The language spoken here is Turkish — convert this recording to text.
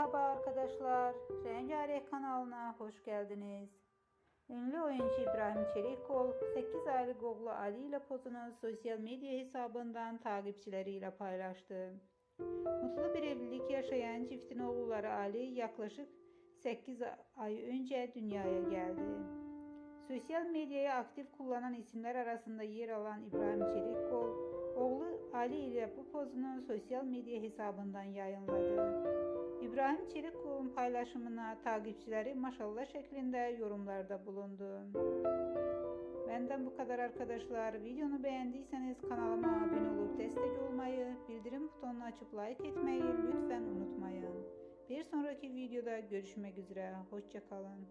Merhaba arkadaşlar, Rengarenk kanalına hoş geldiniz. Ünlü oyuncu İbrahim Çelikkol, 8 aylık oğlu Ali ile pozunu sosyal medya hesabından takipçileriyle paylaştı. Mutlu bir evlilik yaşayan çiftin oğulları Ali yaklaşık 8 ay önce dünyaya geldi. Sosyal medyayı aktif kullanan isimler arasında yer alan İbrahim Çelikkol, oğlu Ali ile bu pozunu sosyal medya hesabından yayınladı. İbrahim Çelikkol'un paylaşımına takipçileri maşallah şeklinde yorumlarda bulundu. Benden bu kadar arkadaşlar. Videonu beğendiyseniz kanalıma abone olup destek olmayı, bildirim butonunu açıp like etmeyi lütfen unutmayın. Bir sonraki videoda görüşmek üzere. Hoşçakalın.